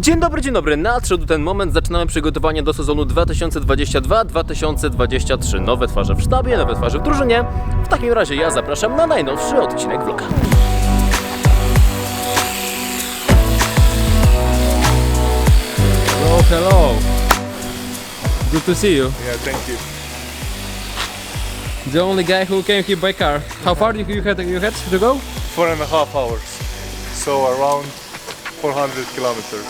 Dzień dobry, dzień dobry. Nadszedł ten moment. Zaczynamy przygotowanie do sezonu 2022-2023. Nowe twarze w sztabie, nowe twarze w drużynie. W takim razie ja zapraszam na najnowszy odcinek vloga. Hello, hello. Good to see you. Yeah, thank you. The only guy who came here by car. How far did you had you had to go? Four and a half hours. So around 400 kilometers.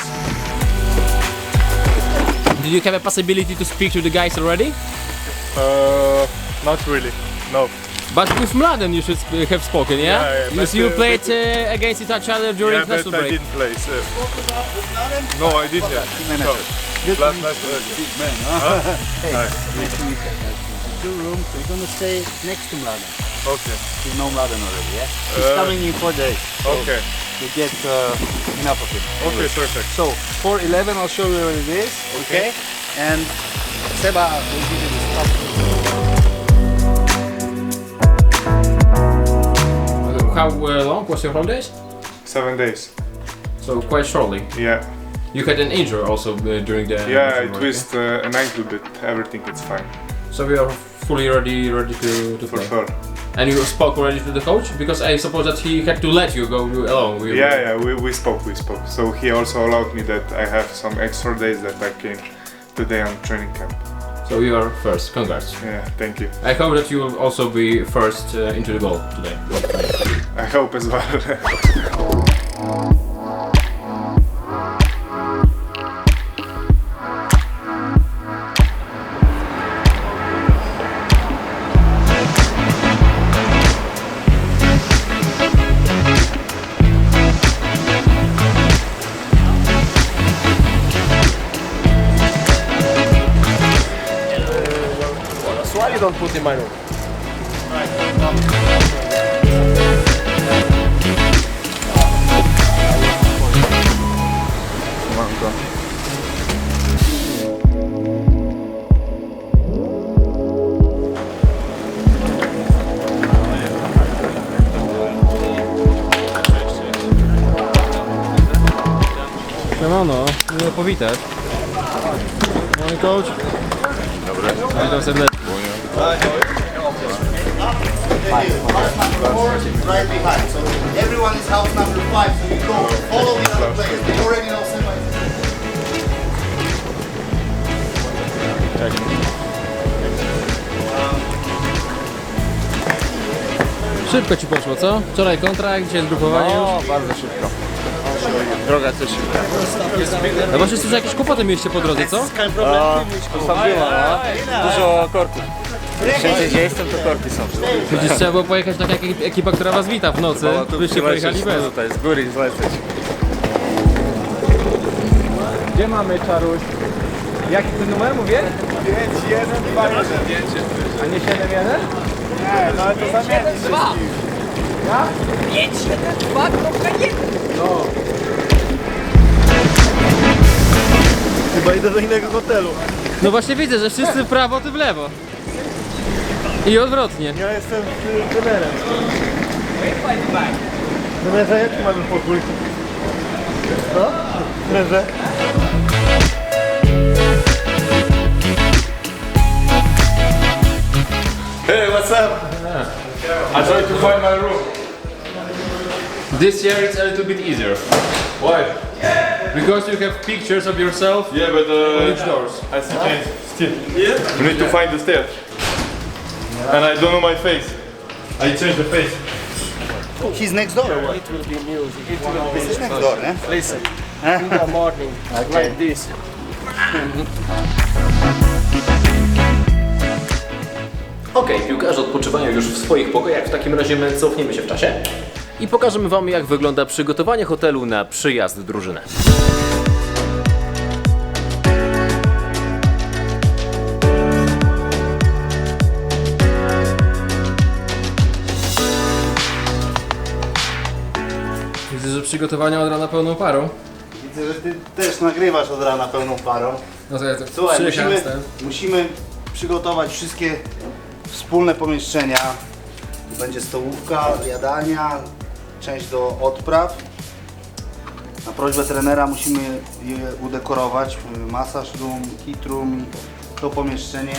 Did you have a possibility to speak to the guys already? Uh, not really. No. But with Mladen you should sp- have spoken, yeah? Yeah, yeah, you, but, you uh, played but- uh, against each other during yeah, but national I break. didn't play. So. No, I didn't. No. Last night. Nice to meet you. Two rooms. We're gonna stay next to Mladen. Okay. You know Mladen already, yeah? He's Uh, coming in four days. So Okay. You get uh, enough of him. Okay, perfect. So 411, I'll show you where it is. Okay. And Seba will give you the stuff. How uh, long was your holidays? Seven days. So quite shortly. Yeah. You had an injury also uh, during the Yeah, I national break, twist uh, an ankle, but everything is fine. So we are fully ready, ready to, to For play. sure. And you spoke already to the coach because I suppose that he had to let you go alone. We- Yeah, yeah, we, we spoke, we spoke. So he also allowed me that I have some extra days that I came today on training camp. So you are first. Congrats. Yeah, thank you. I hope that you will also be first uh, into the goal today. I hope as well. don't put in my room? Siemano, miło powitać. Mój coach. Dobry. Witam serdecznie. Right behind. So everyone is house number five. So you go follow the other players. They already know Seba. Szybko ci poszło, co? Wczoraj kontrakt, dzisiaj zgrupowanie już. bardzo szybko. Droga też szybka. No właśnie słyszę, jakieś kłopoty mieliście po drodze, co? Była, no. Dużo korków. Wszędzie gdzie jestem to korki są. Przecież trzeba było pojechać taka jak ekipa, która was wita w nocy. Byście pojechali bez. Tutaj z góry zleceć. Gdzie mamy czaruś? Jaki ten numer mówię? 5, 1, 2, 1. A nie 7, 1? Nie, no ale to zamienić 2. Ja? 5, 7, 2, kropka 1. No. Chyba idę do innego hotelu. No właśnie widzę, że wszyscy w prawo, ty w lewo. I odwrotnie. Ja jestem y, trenerem. Trenerze, jaki mamy pokój? Co? Trenerze? Hey, what's up? I tried to find my room. This year it's a little bit easier. Why? Because you have pictures of yourself Yeah, but uh, on each doors. I see change still. Yeah. We need to find the stairs. And I don't know my face. I changed the face. He's next door? It will be music. It will be He's next door, eh? Listen, in the morning, like this. Okej, piłkarze odpoczywają już w swoich pokojach, w takim razie my cofniemy się w czasie i pokażemy Wam jak wygląda przygotowanie hotelu na przyjazd drużyny. Widzę, że przygotowania od rana pełną parą. Widzę, że ty też nagrywasz od rana pełną parą. No to ja tak Słuchaj, musimy, musimy przygotować wszystkie wspólne pomieszczenia. Tu będzie stołówka, jadania, część do odpraw. Na prośbę trenera musimy je udekorować. Masaż room, kit room i to pomieszczenie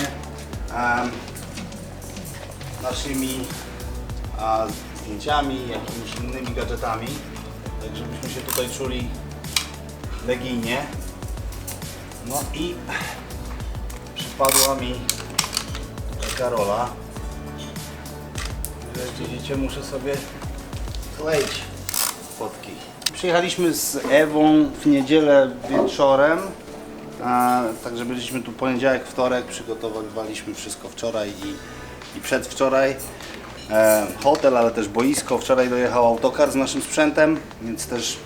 em, naszymi a, zdjęciami, jakimiś innymi gadżetami. Tak żebyśmy się tutaj czuli legijnie. No i przypadła mi taka rola, że jak widzicie muszę sobie kleić fotki. Przyjechaliśmy z Ewą w niedzielę wieczorem, a, także byliśmy tu poniedziałek, wtorek, przygotowywaliśmy wszystko wczoraj i, i przedwczoraj. E, hotel, ale też boisko. Wczoraj dojechał autokar z naszym sprzętem, więc też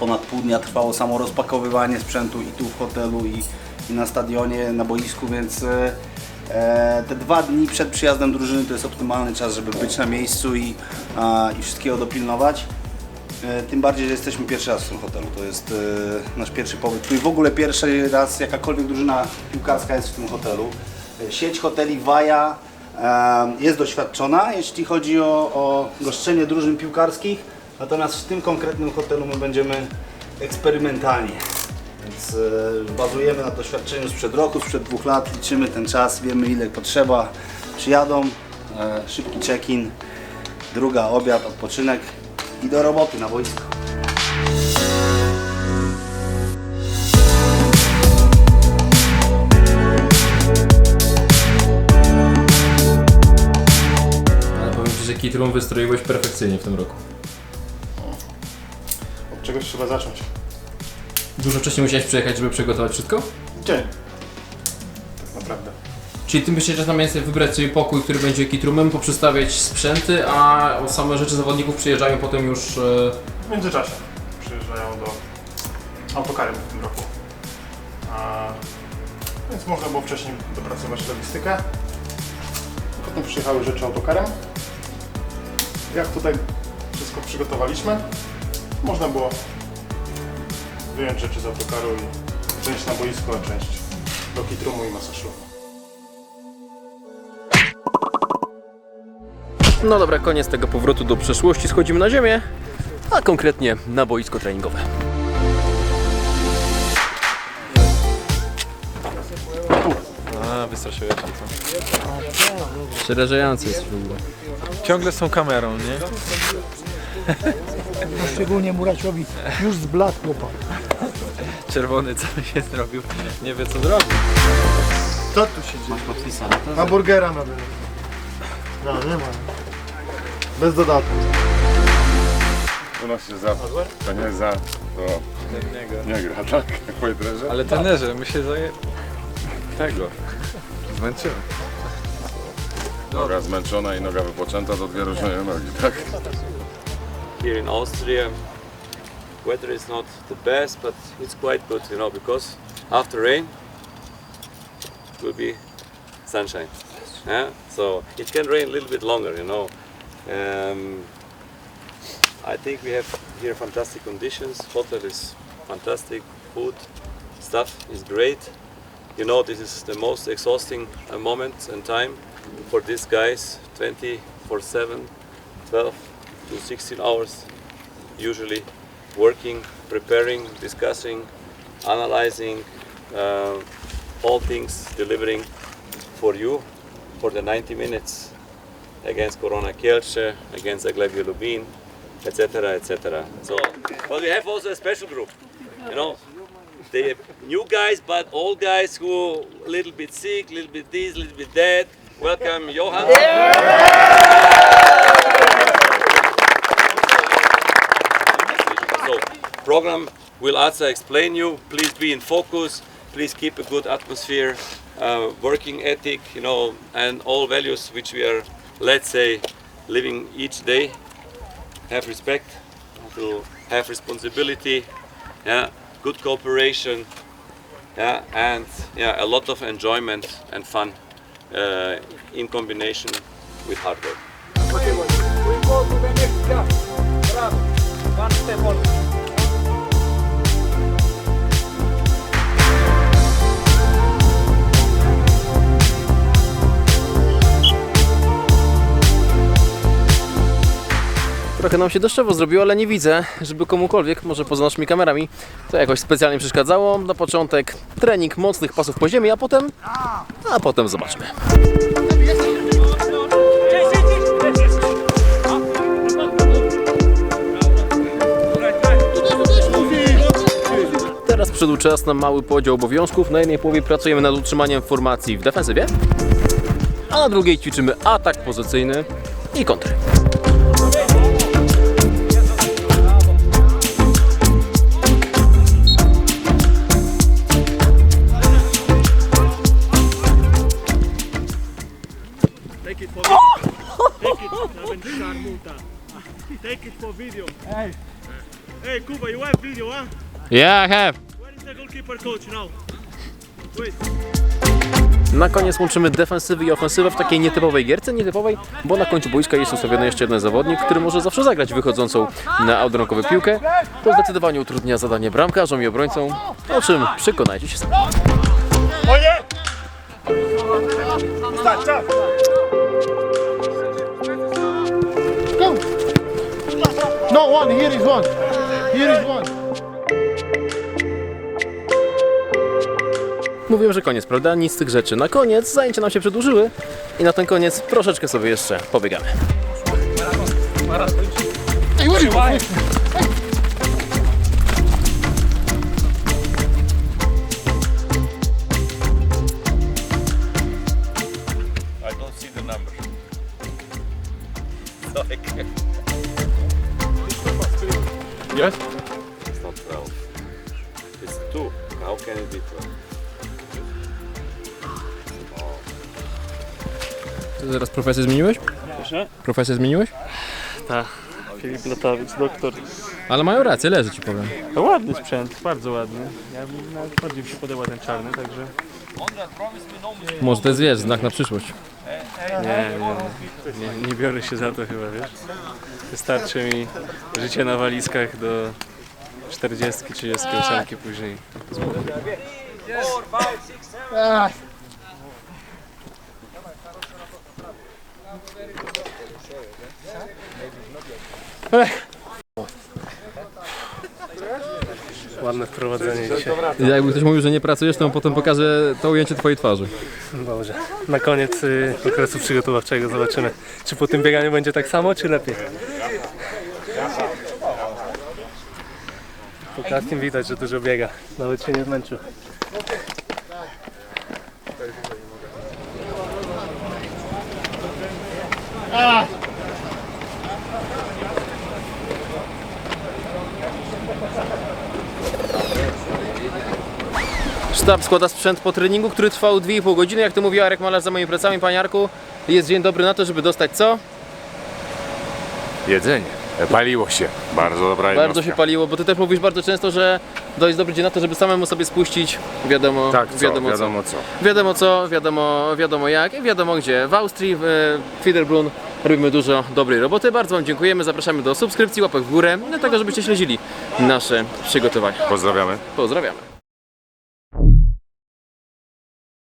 ponad pół dnia trwało samo rozpakowywanie sprzętu i tu w hotelu i, i na stadionie, na boisku, więc e, e, te dwa dni przed przyjazdem drużyny to jest optymalny czas, żeby być na miejscu i, a, i wszystkiego dopilnować. E, Tym bardziej, że jesteśmy pierwszy raz w tym hotelu. To jest e, nasz pierwszy pobyt tu i w ogóle pierwszy raz jakakolwiek drużyna piłkarska jest w tym hotelu. Sieć hoteli Waja jest doświadczona, jeśli chodzi o, o goszczenie drużyn piłkarskich, natomiast w tym konkretnym hotelu my będziemy eksperymentalnie. Więc e, bazujemy na doświadczeniu sprzed roku, sprzed dwóch lat, liczymy ten czas, wiemy ile potrzeba. Przyjadą, e, szybki check-in, druga obiad, odpoczynek i do roboty na boisko. Room wystroiłeś perfekcyjnie w tym roku. Od czegoś trzeba zacząć. Dużo wcześniej musiałeś przyjechać, żeby przygotować wszystko? Dzień. Tak naprawdę. Czyli ty myślisz, że zamiast wybrać sobie pokój, który będzie Kit Roomem, poprzestawiać sprzęty, a same rzeczy zawodników przyjeżdżają potem już... E... W międzyczasie przyjeżdżają do autokarem w tym roku. A, więc można było wcześniej dopracować logistykę. Potem przyjechały rzeczy autokarem. Jak tutaj wszystko przygotowaliśmy, można było wyjąć rzeczy z autokaru i część na boisko, a część do kitrumu i masaż roomu. No dobra, koniec tego powrotu do przeszłości. Schodzimy na ziemię, a konkretnie na boisko treningowe. A, wystraszyłeś tam co? Jest w ogóle. Ciągle z tą kamerą, nie? Szczególnie Muraciowi już zbladł chłopak. Czerwony cały się zrobił, nie wie co zrobić. Co tu się dzieje? Ma burgera na dole. No, nie ma. Bez dodatku. U nas się za, to nie za, to nie gra, tak? Jak trenerze? Ale trenerze, my się zaje... Tego. Zmęczyłem. Noga zmęczona i noga wypoczęta to dwie różne nogi, tak? here in Austria. Weather is not the best, but it's quite good, you know, because after rain it will be sunshine. Yeah? So it can rain a little bit longer, you know. Um, I think we have here fantastic conditions. Hotel is fantastic. Food, stuff is great. You know, this is the most exhausting uh, moment and time for these guys 24 7, 12 to 16 hours usually working, preparing, discussing, analyzing uh, all things, delivering for you for the 90 minutes against Corona Kielce, against Zagłębie Lubin, etc., etc. So, but we have also a special group, you know, the new guys, but old guys who a little bit sick, a little bit this, a little bit that. Welcome, Johan. So, program will also explain you. Please be in focus. Please keep a good atmosphere, uh, working ethic, you know, and all values which we are, let's say, living each day. Have respect, to have responsibility, yeah, good cooperation, yeah, and yeah, a lot of enjoyment and fun uh, in combination with hard work. Trochę nam się deszczowo zrobiło, ale nie widzę, żeby komukolwiek, może poza naszymi kamerami, to jakoś specjalnie przeszkadzało. Na początek trening mocnych pasów po ziemi, a potem, a potem zobaczmy. Teraz przyszedł czas na mały podział obowiązków. Na jednej połowie pracujemy nad utrzymaniem formacji w defensywie, a na drugiej ćwiczymy atak pozycyjny i kontry. Take it for video. Take it. Nawet szarmuta. Take it for video. Hey. Hey, Kuba, you have video, huh? Yeah, I have. Where is the goalkeeper coach now? Wait. Na koniec łączymy defensywę i ofensywę w takiej nietypowej gierce. Nietypowej, bo na końcu boiska jest ustawiony jeszcze jeden zawodnik, który może zawsze zagrać wychodzącą na outdoorową piłkę. To zdecydowanie utrudnia zadanie bramkarzom i obrońcom, o czym przekonajcie się sami. No, one, here is one. Here is one. Mówiłem, że koniec, prawda? Nic z tych rzeczy. Na koniec zajęcia nam się przedłużyły i na ten koniec troszeczkę sobie jeszcze pobiegamy. I profesję zmieniłeś? Proszę? Profesję zmieniłeś? Filip Latawiec, doktor. Ale mają rację, leży ci powiem. To ładny sprzęt, bardzo ładny. Ja bym nawet bardziej mi się podoba ten czarny, także... Może to jest, wiesz, znak na przyszłość. Nie, nie, nie, nie biorę się za to chyba, wiesz. Wystarczy mi życie na walizkach do 40, 38 później. Ładne wprowadzenie dzisiaj. Jakby ktoś mówił, że nie pracujesz, to potem pokaże to ujęcie twojej twarzy. Dobrze. Na koniec y, okresu przygotowawczego zobaczymy, czy po tym bieganiu będzie tak samo, czy lepiej. Po casting widać, że dużo biega. Nawet się nie zmęczył. Sztab składa sprzęt po treningu, który trwał 2,5 godziny. Jak to mówi Arek Malarz za moimi plecami, panie Arku, jest dzień dobry na to, żeby dostać co? Jedzenie. Paliło się. Bardzo dobra Bardzo jednostka. się paliło, bo ty też mówisz bardzo często, że jest dobry dzień na to, żeby samemu sobie spuścić wiadomo, Tak, co? wiadomo, Wiadomo, co. co. Wiadomo co, wiadomo, wiadomo jak i wiadomo gdzie. W Austrii, w e, Fiederbrunn robimy dużo dobrej roboty. Bardzo Wam dziękujemy, zapraszamy do subskrypcji, łapek w górę, do tego, żebyście śledzili nasze przygotowania. Pozdrawiamy. Pozdrawiamy.